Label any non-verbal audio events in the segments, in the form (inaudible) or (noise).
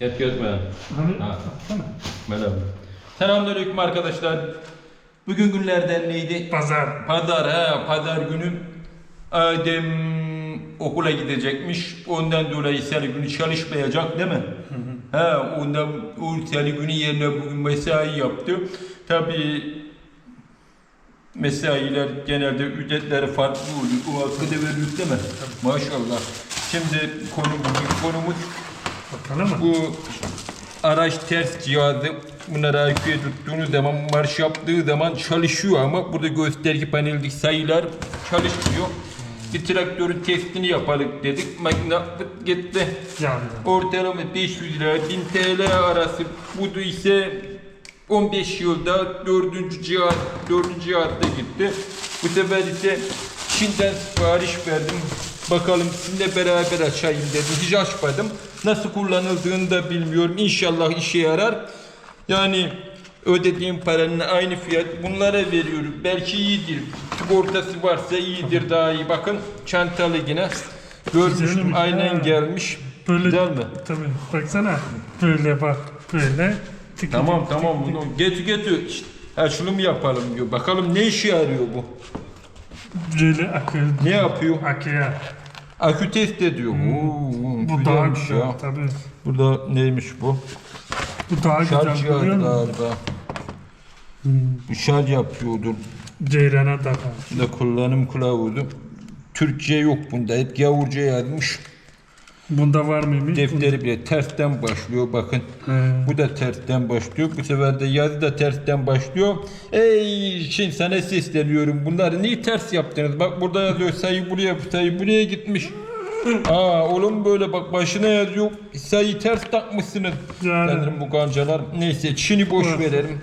Yet gözme. Hani Ha. Merhaba. Selamünaleyküm arkadaşlar. Bugün günlerden neydi? Pazar. Pazar, he, pazar günü Adem okula gidecekmiş. Ondan dolayı salı günü çalışmayacak değil mi? He, ondan o salı günü yerine bugün mesai yaptı. Tabii mesailer genelde ücretleri farklı oluyor. O hakkı da veriyor değil mi? Maşallah. Şimdi konu konumuz Bakalım mı? bu araç ters cihazı bunları IQ'ye tuttuğunuz zaman marş yaptığı zaman çalışıyor ama burada gösterge paneldeki sayılar çalışmıyor. Bir traktörün testini yapalım dedik. Makine fıt gitti. Yandı. Ortalama 500 lira 1000 TL arası. Bu da ise 15 yılda dördüncü cihaz, dördüncü cihazda gitti. Bu sefer ise Çin'den sipariş verdim. Bakalım sizinle beraber açayım dedim. Hiç açmadım. Nasıl kullanıldığını da bilmiyorum. İnşallah işe yarar. Yani ödediğim paranın aynı fiyat bunlara veriyorum. Belki iyidir. Sigortası varsa iyidir daha iyi. Bakın çantalı yine. Görmüştüm Güzelmiş aynen ha. gelmiş. Böyle, Güzel mi? Tabii. Baksana. Böyle bak. Böyle. Tık Tamam tık tamam tık bunu getir getir. Şunu mu yapalım diyor. Bakalım ne işe yarıyor bu? Tık. Böyle akı. Ne yapıyor? Akıya. Akü test ediyor. Oo, Hmm. Bu daha güzelmiş güzel. ya. Tabii. Burada neymiş bu? Bu daha Şarj güzel. musun? galiba. Bu Şarj yapıyordur. Ceyrana takar. Da kullanım kılavuzu. Türkçe yok bunda. Hep gavurca yazmış. Bunda var mıymış? Defteri bile tersten başlıyor bakın. He. Bu da tersten başlıyor. Bu sefer de yazı da tersten başlıyor. Ey şimdi sana sesleniyorum. Bunları niye ters yaptınız? Bak burada yazıyor sayı buraya sayı buraya gitmiş. Aa oğlum böyle bak başına yazıyor. Sayı ters takmışsınız. Yani. Sanırım bu gancalar. Neyse Çin'i boş Evet. verelim.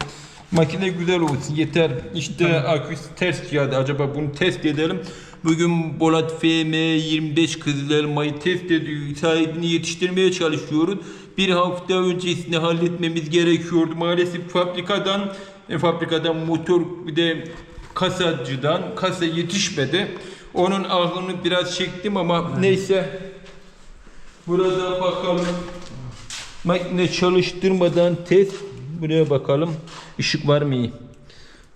Makine güzel olsun yeter. İşte akü ters geldi. Acaba bunu test edelim. Bugün Bolat FM 25 Kızıl Elma'yı test ediyor. Sahibini yetiştirmeye çalışıyoruz. Bir hafta öncesinde halletmemiz gerekiyordu. Maalesef fabrikadan e, fabrikadan motor bir de kasacıdan kasa yetişmedi. Onun ahlını biraz çektim ama neyse. Burada bakalım. Makine çalıştırmadan test. Buraya bakalım. Işık var mı?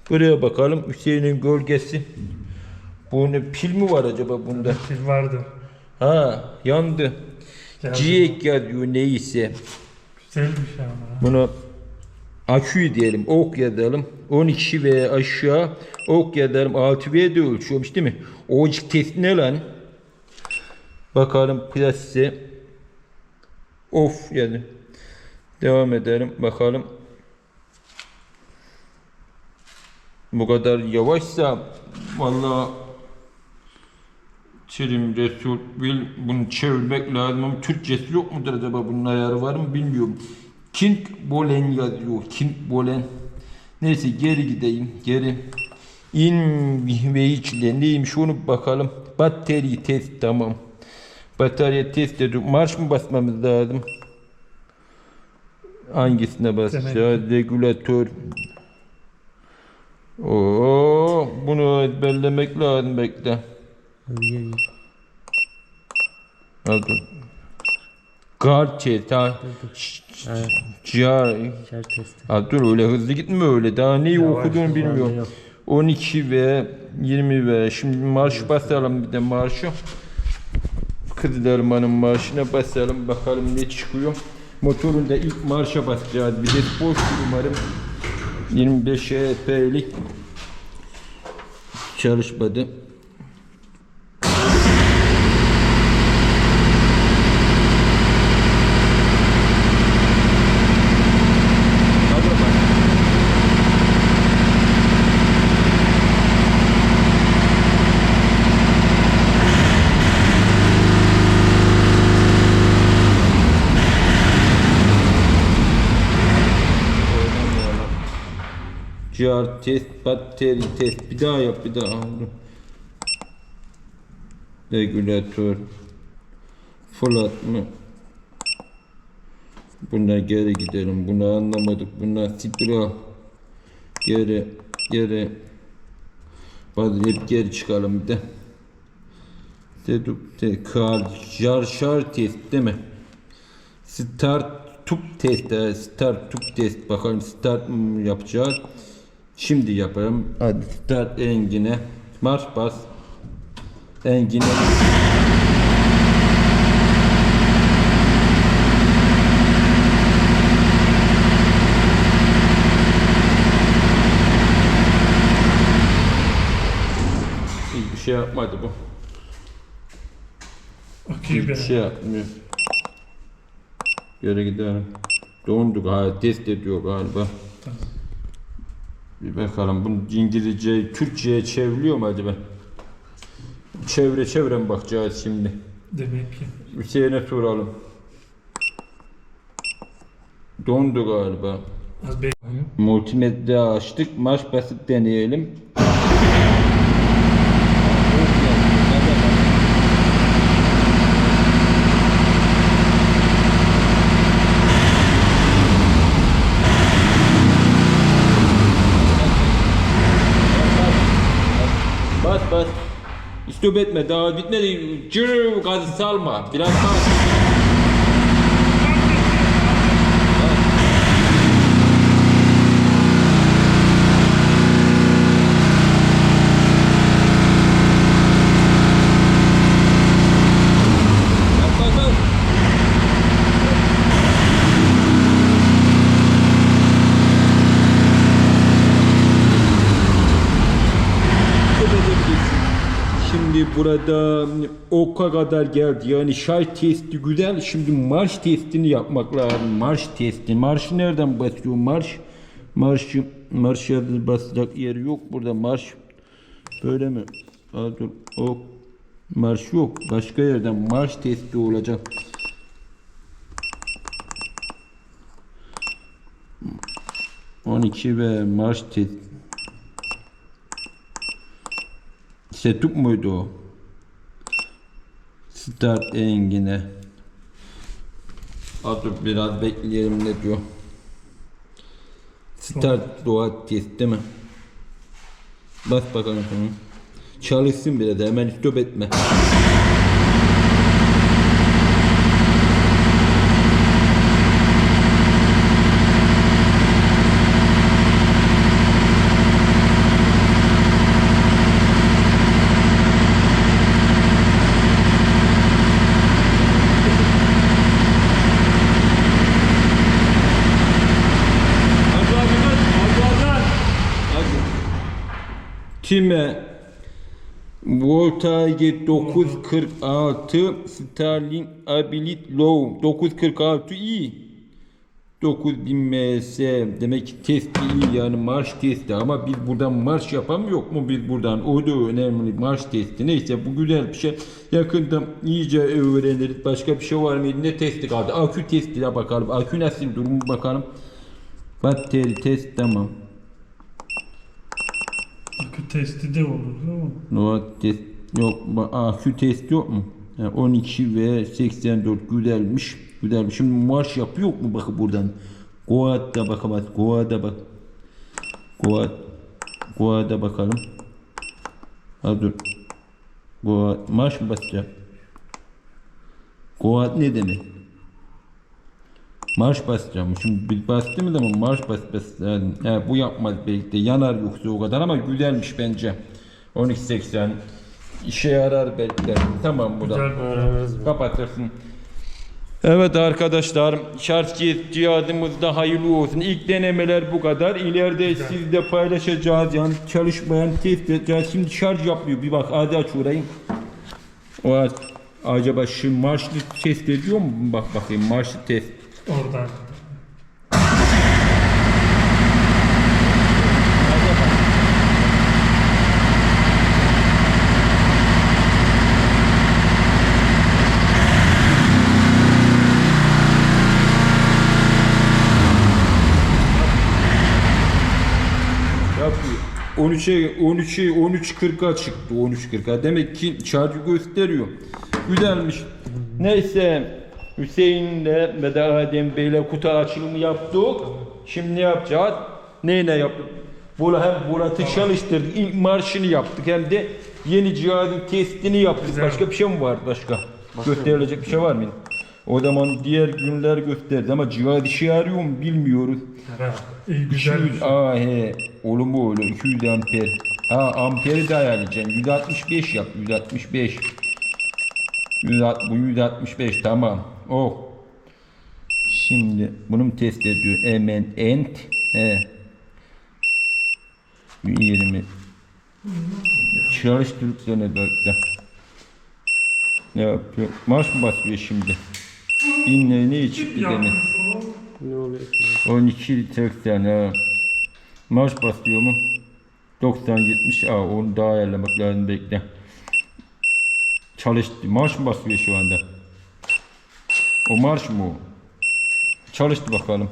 Buraya bakalım. Hüseyin'in gölgesi. Bu ne pil mi var acaba bunda? (laughs) Pil vardı. Ha yandı. Ciyek yazıyor neyse. Güzel bir şey ama. Buna aküyü diyelim. Ok yazalım. 12 ve aşağı ok yazalım. 6 V de ölçüyormuş değil mi? Ocuk test ne lan? Bakalım plase. Of yani. Devam edelim. Bakalım. Bu kadar yavaşsa vallahi Çelim Resul bil bunu çevirmek lazım ama Türkçesi yok mudur acaba bunun ayarı var mı bilmiyorum. King Bolen yazıyor. King Bolen. Neyse geri gideyim. Geri. In ve içle neymiş onu bakalım. Batarya test tamam. Batarya test ediyor. Marş mı basmamız lazım? Hangisine basacağız? Regülatör. Oo, bunu ezberlemek lazım bekle. Hadi. Guard chest ha. Dur öyle hızlı gitme öyle. Daha neyi Yavaş, okuduğunu bilmiyorum. yok. 12 ve 20 ve şimdi marş basalım bir de marşı. Kızlarmanın marşına basalım bakalım ne çıkıyor. Motorun da ilk marşa basacağız. Bir de boş umarım 25 HP'lik çalışmadı. Hadi bakalım. Oynamayalım. Car test, batteri test. Bir daha yap, bir daha. Regülatör. Flat mı? Buna geri gidelim. Bunu anlamadık. Buna spiral. Geri, geri. Bazı hep geri çıkalım bir de. Deduk, de, kar, jar, şar test değil mi? Start tup test, start tup test. Bakalım start mı yapacağız. Şimdi yapalım. Hadi start engine. Marş bas. Engine. Hiçbir şey yapmadı bu. Okey Hiçbir ben. şey yapmıyor. Göre gidelim. Dondu galiba. Test ediyor galiba. Tamam. Bir bakalım bunu İngilizce, Türkçe'ye çevriliyor mu acaba? Çevre çevre mi bakacağız şimdi? Demek ki. Hüseyin'e soralım. Dondu galiba. Az. Multimedya açtık. Marş basıp deneyelim. Bas bas. İstop etme daha bitmedi. Cır gazı salma. Biraz bas. Bas bas bas. Şimdi burada oka kadar geldi. Yani şarj testi güzel. Şimdi marş testini yapmak lazım. Marş testi. Marşı nereden basıyor? Marş. Marşı marş basacak yeri yok burada. Marş böyle mi? Dur. O marş yok. Başka yerden marş testi olacak. On iki ve marş testi. Setup muydu o? Start engine. Dur biraz bekleyelim ne diyor. Start doğa test değil mi? Bas bakalım şunu. Çalışsın biraz hemen stop etme. Time. Voltage 946 Starling Abilit Low 946 iyi 9000 ms demek ki testi iyi yani marş testi. Ama biz buradan marş yapan yok mu? Biz buradan o da önemli marş testi. Neyse bu güzel bir şey. Yakında iyice öğreniriz. Başka bir şey var mıydı ne testi kaldı? Akü testine bakalım. Akü nasıl durumu bakalım. Batteri test tamam Akü testi de olur değil mi? No test yok. Akü test yok mu? Yani 12 ve 84 güzelmiş. Güzelmiş. Şimdi marş yapıyor mu bakın buradan? Goat'da bakamaz. Goat'da bak. Goat. Goat'da bakalım. Ha dur. Goat. Marş mı basacağım? Goat ne demek? Marş basacağım. Şimdi bir bastığımız zaman marş bas bas. Yani, yani bu yapmaz belki de yanar yoksa o kadar ama güzelmiş bence. 1280 işe yarar belki de. Tamam bu da. Güzel. Kapatırsın. Evet arkadaşlar şarj cihazımız da hayırlı olsun. İlk denemeler bu kadar. İleride sizle paylaşacağız. Yani çalışmayan test edeceğiz. Şimdi şarj yapmıyor. Bir bak hadi aç orayı. O. Acaba şu marşlı test ediyor mu? Bak bakayım marşlı test. Oradan. Yapıyor. 13'e 13'e 13.40'a çıktı 13.40'a. Demek ki şarjı gösteriyor. Güzelmiş. Neyse Hüseyin'le ve de Adem Bey'le kutu açılımı yaptık. Şimdi ne yapacağız? Neyle yaptık? Bunu hem Murat'ı çalıştırdık. İlk marşını yaptık hem de yeni cihazın testini yaptık. Güzel. Başka bir şey mi var başka? Gösterilecek bir şey var mı? O zaman diğer günler gösterdi ama cihaz işe yarıyor mu bilmiyoruz. Ha, iyi güzel. 200 ah he oğlum bu öyle 200 amper. Ha amperi de ayarlayacaksın. 165 yap 165. 160, bu 165 tamam. Oh. Şimdi bunu mu test ediyor? Hemen end. He. 20. Çalıştırıp dene bekle. Ne yapıyor? Marş mı basıyor şimdi? İnne ne çıktı dene? Yapmış o. 12 80 ha. Marş basıyor mu? 90 70 aa onu daha ayarlamak lazım bekle. Çalıştı. Marş mı basıyor şu anda? O marş mı o? Çalıştı bakalım.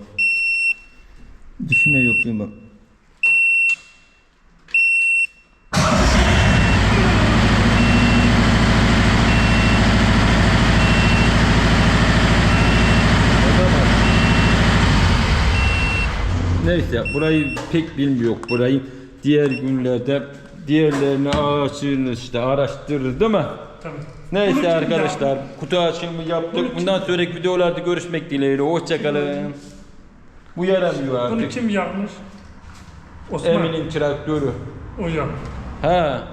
Düşüne yapayım bak. Neyse burayı pek bilmiyor burayı. Diğer günlerde diğerlerini açığını işte araştırır değil mi? Tabii. Neyse arkadaşlar yapmış? kutu açılımı yaptık. Bunu kim- Bundan sonraki videolarda görüşmek dileğiyle. Hoşçakalın. Bu yaramıyor Bunu artık. kim yapmış? Osman. Emin'in traktörü. O yaptı. Ha